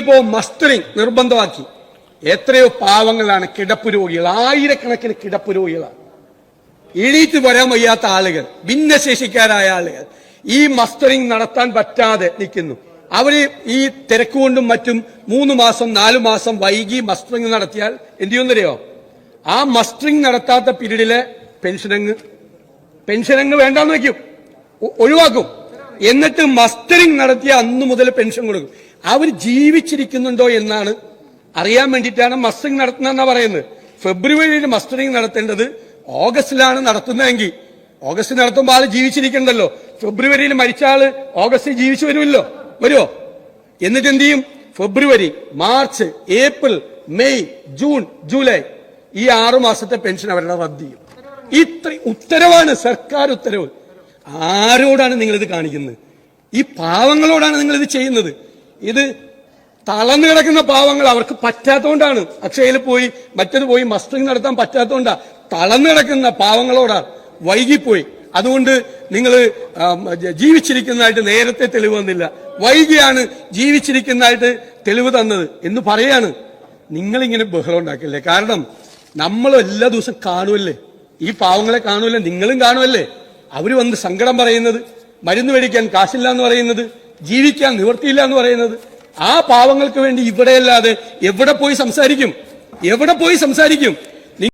നിങ്ങളിപ്പോ മസ്റ്ററിങ് നിർബന്ധമാക്കി. എത്രയോ പാവങ്ങളാണ് കിടപ്പ് രോഗികൾ. ആയിരക്കണക്കിന് കിടപ്പ് രോഗികളാണ്. എണീറ്റ് വരാൻ വയ്യാത്ത ആളുകൾ ഭിന്നശേഷിക്കാരായ ആളുകൾ. ഈ മസ്റ്ററിംഗ് നടത്താൻ പറ്റാതെ നിൽക്കുന്നു. അവർ ഈ തിരക്കുകൊണ്ടും മറ്റും മൂന്ന് മാസം നാലു മാസം വൈകി മസ്റ്ററിംഗ് നടത്തിയാൽ എന്ത് ചെയ്യുന്നറിയോ ആ മസ്റ്ററിംഗ് നടത്താത്ത പീരീഡിലെ പെൻഷനങ്ങ് പെൻഷനങ്ങ് വേണ്ടാന്ന് വെക്കും. ഒഴിവാക്കും. എന്നിട്ട് മസ്റ്ററിംഗ് നടത്തിയ അന്നു മുതൽ പെൻഷൻ കൊടുക്കും. അവർ ജീവിച്ചിരിക്കുന്നുണ്ടോ എന്നാണ് അറിയാൻ വേണ്ടിയിട്ടാണ് മസ്റ്ററിംഗ് നടത്തുന്നതെന്നാ പറയുന്നത്. ഫെബ്രുവരിയിൽ മസ്റ്ററിംഗ് നടത്തേണ്ടത്. ഓഗസ്റ്റിലാണ് നടത്തുന്നതെങ്കിൽ ഓഗസ്റ്റ് നടത്തുമ്പോൾ ആൾ ജീവിച്ചിരിക്കണ്ടല്ലോ. ഫെബ്രുവരിയിൽ മരിച്ച ആൾ ഓഗസ്റ്റിൽ ജീവിച്ചു വരുമല്ലോ. വരുമോ എന്നിട്ട് എന്ത് ചെയ്യും? February March April May June July ഈ ആറു മാസത്തെ പെൻഷൻ അവരുടെ റദ്ദ് ചെയ്യും. ഇത്ര ഉത്തരവാണ് സർക്കാർ ഉത്തരവ്. ആരോടാണ് നിങ്ങളിത് കാണിക്കുന്നത്? ഈ പാവങ്ങളോടാണ് നിങ്ങൾ ഇത് ചെയ്യുന്നത്. ഇത് തളർന്നു കിടക്കുന്ന പാവങ്ങൾ അവർക്ക് പറ്റാത്തതുകൊണ്ടാണ് അക്ഷയയിൽ പോയി മറ്റത് പോയി മസ്റ്ററിംഗ് നടത്താൻ പറ്റാത്തതുകൊണ്ടാണ് തളർന്നു കിടക്കുന്ന പാവങ്ങളോടാണ് വൈകിപ്പോയി. അതുകൊണ്ട് നിങ്ങൾ ജീവിച്ചിരിക്കുന്നതായിട്ട് നേരത്തെ തെളിവ് തന്നില്ല വൈകിയാണ് ജീവിച്ചിരിക്കുന്നതായിട്ട് തെളിവ് തന്നത് എന്ന് പറയാണ്. നിങ്ങളിങ്ങനെ ബഹളം ഉണ്ടാക്കില്ലേ? കാരണം നമ്മൾ എല്ലാ ദിവസവും കാണുമല്ലേ ഈ പാവങ്ങളെ കാണുമല്ലേ നിങ്ങളും കാണുമല്ലേ അവർ വന്ന് സങ്കടം പറയുന്നത് മരുന്ന് മേടിക്കാൻ കാശില്ല എന്ന് പറയുന്നത് ജീവിക്കാൻ നിവൃത്തിയില്ല എന്ന് പറയുന്നത്. ആ പാവങ്ങൾക്ക് വേണ്ടി ഇവിടെയല്ലാതെ എവിടെ പോയി സംസാരിക്കും? എവിടെ പോയി സംസാരിക്കും?